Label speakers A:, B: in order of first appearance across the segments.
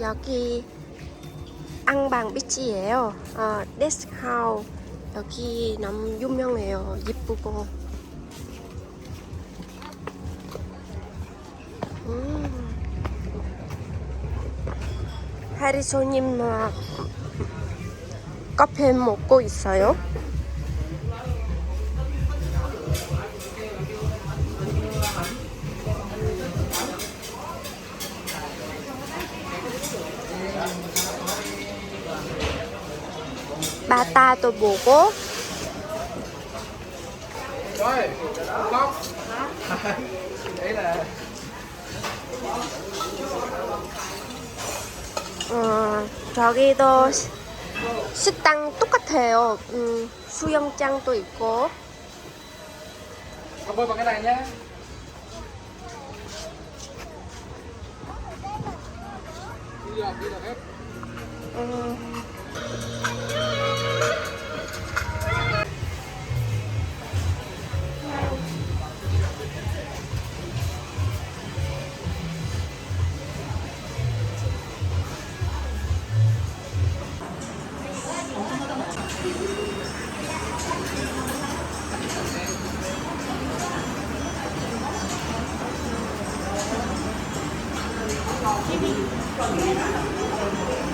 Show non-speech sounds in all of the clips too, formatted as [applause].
A: 여기 앙방 비치예요. 어, 데스크하우스 여기 너무 유명해요. 이쁘고. 음. 하리소님 막 카페 먹고 있어요. 바다도 보고 어, 저기도 시- 식당 똑같아요. 음, 수영장도 있고.
B: Con Thank
A: you.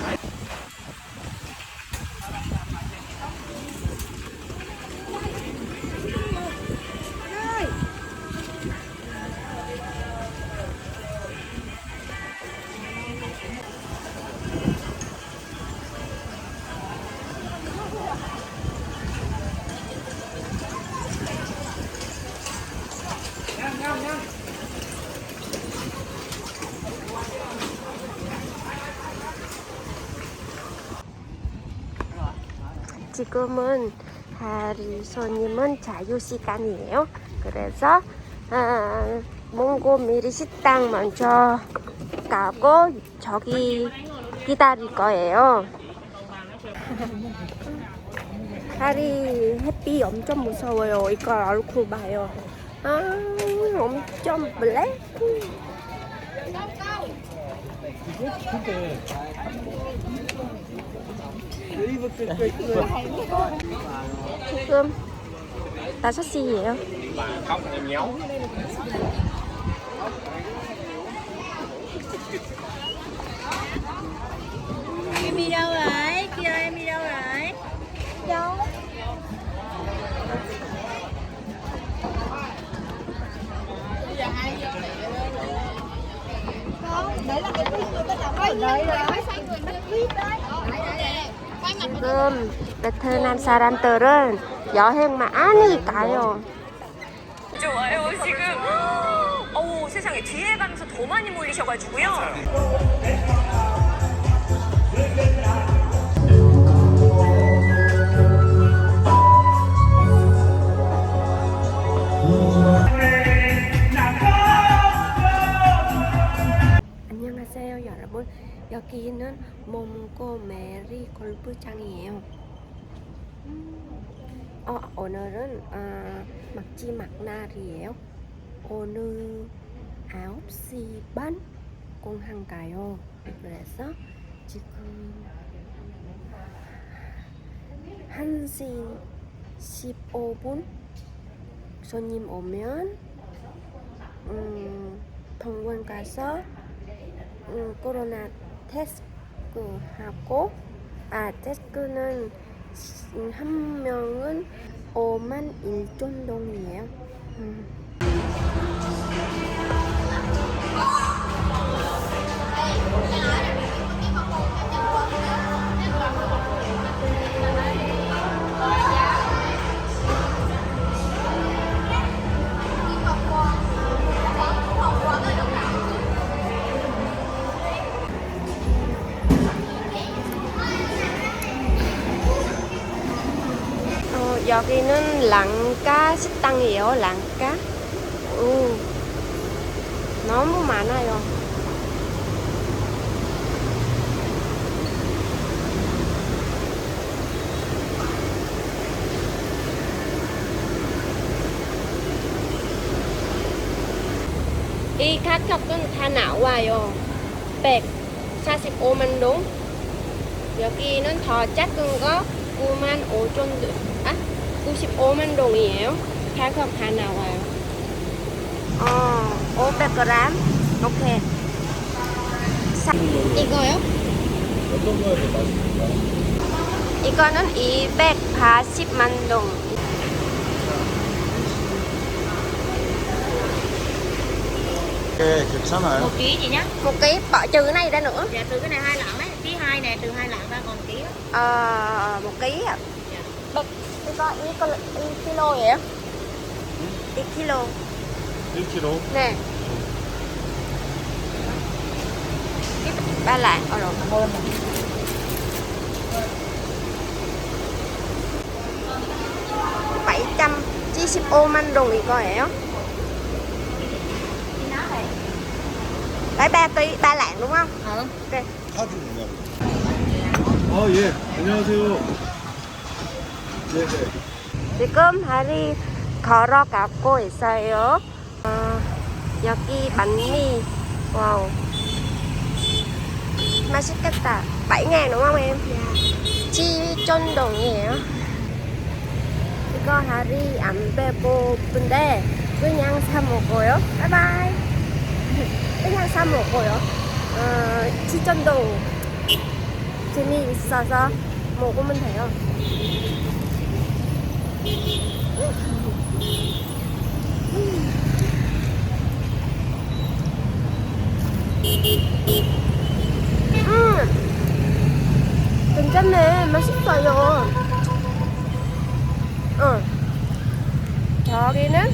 A: 지금은 하리소님은 자유 시간이에요. 그래서 아, 몽고 미리 식당 먼저 가고 저기 기다릴 거예요. 하리 햇빛 엄청 무서워요. 이걸 얼굴 봐요. 아, 엄청 블랙. 지금 5시예요.
B: Không, em nhéo
C: Em đi đâu rồi? Kia em đi đâu rồi? Đâu?
A: 지금 베트남 사람들은 여행 많이 가요.
D: 좋아요 지금. 어우 세상에. 뒤에 가면서 더 많이 몰리셔가지고요
A: 여기는 몽고메리 골프장이에요. 음, 어, 오늘은 아, 막지막 날이에요. 오늘 9시 반 공항 가요. 그래서 지금 1시 15분 손님 오면 음, 병원 가서 음, 코로나 테스트 하고 아 음, 한 명은 5만 1천 동이에요. 음. 여기는 랑까 식당이에요. 랑까. 오, 너무 많아요. 이 가격은 다 나와요. 100, 45만 동. 여기는 더 작은 거 9만 5천 동. 아, 95만 동이에요. 가격 다 나와요. 어, 500g. 오케이. 사, 이거요?
B: 어떤 거에 더 맛있을까?
A: 이거는 280만 동.
E: 네, 괜찮아요.
C: một ký chị nhá
A: Một ký bỏ trừ cái này ra nữa.
C: dạ từ cái này hai lạng đấy ký hai nè từ hai lạng ra còn ký đó.
A: Ờ, một ký ạ.
C: Dạ.
A: Bật, 이거 1 kg예요? 1 kg.
E: 1kg.
A: 네. ba lạng ờ rồi cảm ơn bảy trăm chín mươi 오만 đồng 이거예요? Đấy ba ký ba lạng đúng không?
C: ừ
A: Ok.
E: 카드는요?
B: 어, 예. 안녕하세요.
A: 지금 다리 걸어가고 있어요. 어, 여기 반미. 와우. 맛있겠다. 7ngàn đúng không em? Chi 쫀 동이에요. 이거 다리 안 배고픈데 그냥 사 먹어요. 바이바이. [laughs] 그냥 사 먹어요. 어, 치전동 재미있어서 먹으면 돼요. 음, 괜찮네. 맛있어요. 응. 저기는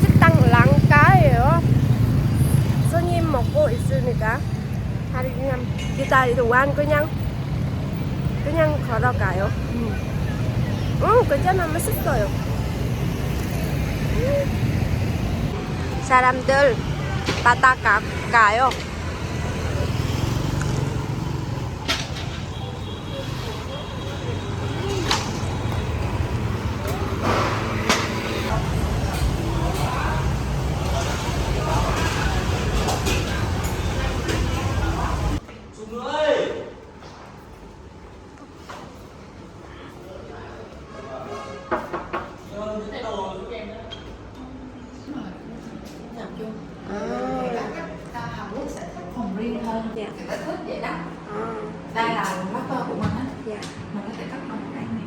A: 식당 랑가예요. 손님 먹고 하루 그냥 기다리고 안 그냥 그냥 걸어가요. 음. 응, 괜찮아. 맛있어요. 사람들 바닷가 가요.
F: offer của mình á.
A: Dạ.
F: mình có thể cắt bằng một anh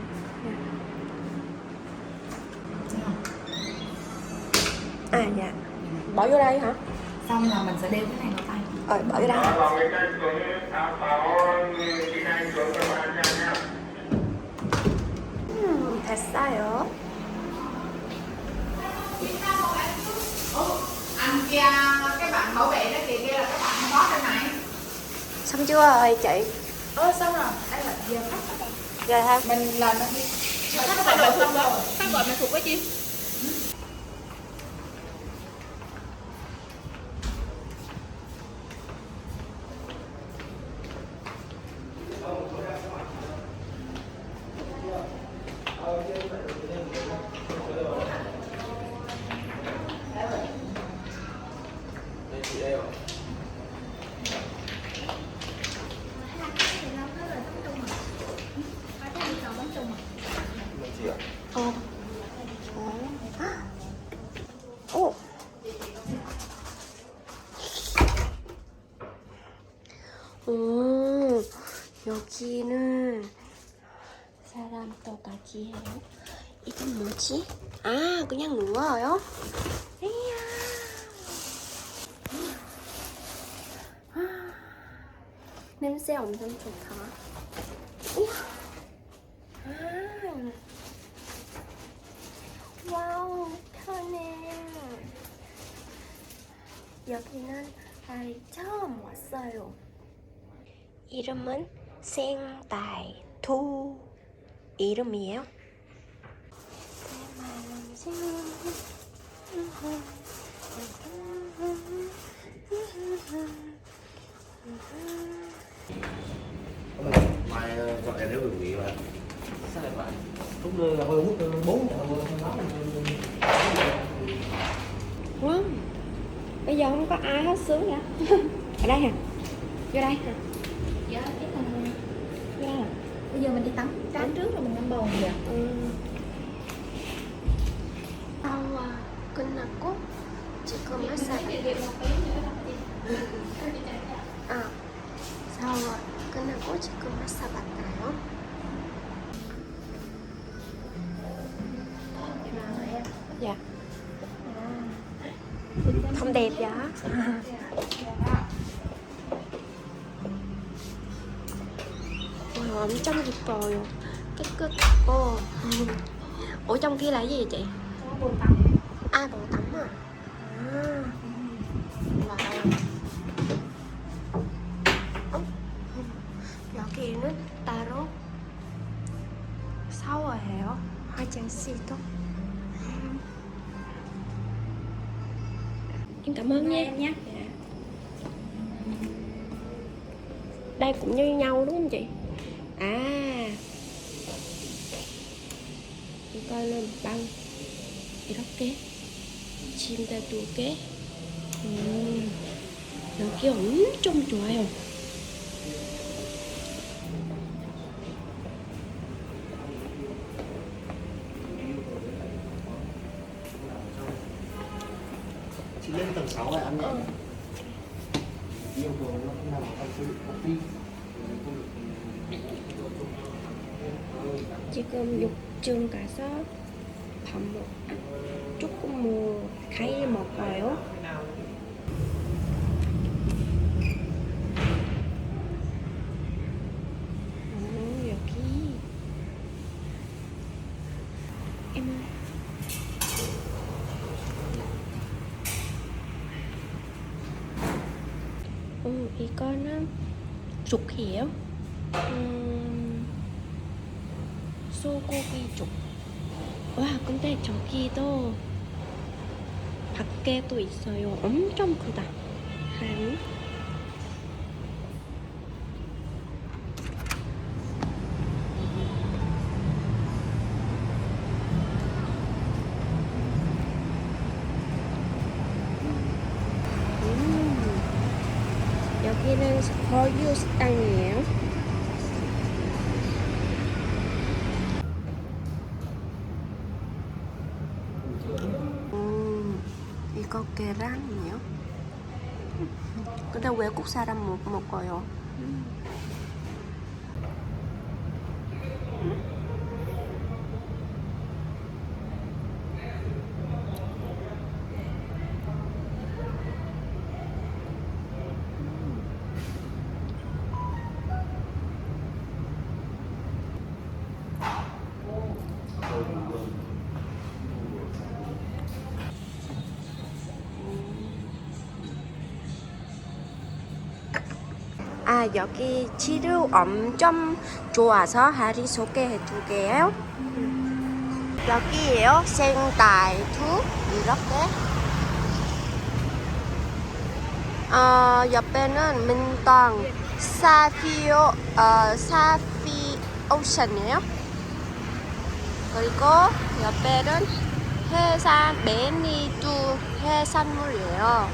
F: dạ.
A: à dạ. Bỏ vô đây hả?
F: Xong là mình sẽ đeo cái này vào tay.
A: Ờ bỏ vô đó. hmm, thật sao đó
F: anh kia cái bạn bảo vệ đó kìa kia là các bạn có trên này
A: xong chưa rồi chị?
F: Ơ xong rồi, anh dạ, là giờ khách
A: Giờ ha,
F: Mình làm nó
C: đi. Khách gọi mình thuộc quá chi?
A: 해요. 이건 뭐지? 아, 그냥 누워요? 이야. 아, 냄새 엄청 좋다. 우와. 아. 와우, 편해. 여기는 아이 처음 왔어요. 이름은 생다이투 이름이에요.
G: mai gọi là nếu được nghỉ mà
B: Sao lại vậy? Lúc đưa là hơi hút bốn nhà vừa không nói.
A: Wow. Bây giờ không có ai hết sướng vậy. [laughs] Ở đây hả? vô đây
C: Dạ, Giờ mình đi tắm Tắm trước rồi mình ngâm bồn vậy
A: ừ. 샤워 끝났고 지금 마사지 아 샤워 끝나고 지금 마사 받아요 dạ không đẹp vậy 엄청 예뻐요 깨끗하고 ủa trong kia là cái gì chị à bồn tắm à à wow 어? 여기는 따로 샤워해요 화장실도 em cảm ơn nha
C: nhé
A: đây cũng như nhau đúng không chị à 이거는 빵. 이렇게 침대 두개? 음, 여기 엄청 좋아요 음, 이거는 죽이에요. 음, 소고기죽. 와, 근데 저기도 밖에도 있어요. 엄청 크다. 한. 음, 여기는 거유 식당이에요. 음, 이거 계란이요? 근데 외국 사람 못 먹어요. 아 여기 치료 엄청 좋아서 하리 소개해 줄게요. 여기에요. 생달두 이렇게. 어, 옆에는 민당 사피오 어, 사피 오션이에요. 그리고 옆에는 해산 매니두 해산물이에요.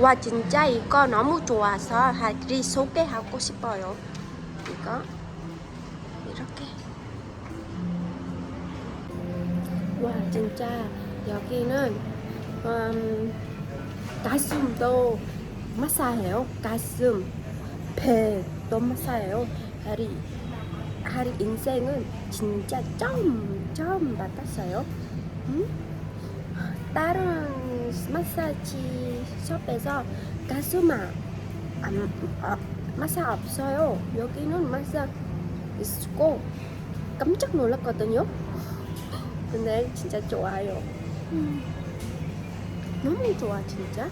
A: 와 진짜 이거 너무 좋아서 하리 소개하고 싶어요. 이거 이렇게. 와 진짜 여기는 음, 가슴도 마사해요. 가슴, 배도 마사해요. 하리 하리 인생은 진짜 처음 처음 받았어요. 응? 다른 마사지 숍에서 가수마 안, 아, 마사 없어요. 여기는 마사 있고 깜짝 놀랐거든요. 근데 진짜 좋아요. 음. 너무 좋아 진짜.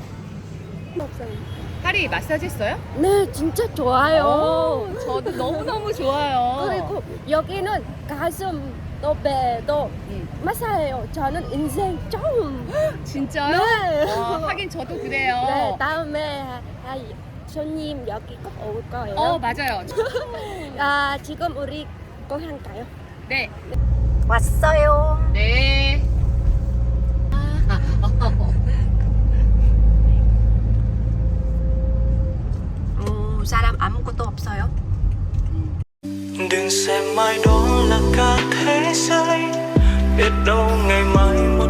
F: 파리 마사지 했어요?
A: 네 진짜 좋아요.
F: 저도 너무너무 좋아요.
A: 그리고 여기는 가슴도 배도
F: 응.
A: 마사해요. 저는 인생 처음. [gasps]
F: 진짜요?
A: 네.
F: 와, 하긴 저도 그래요.
A: 네, 다음에 아, 손님 여기 꼭 올 거예요.
F: 어, 맞아요. [laughs]
A: 아, 지금 우리 고향 가요.
F: 네.
A: 왔어요.
F: 네.
A: 사람 아무것도 없어요.
H: đừng xem ai đó là cả thế giới biết đâu ngày mai một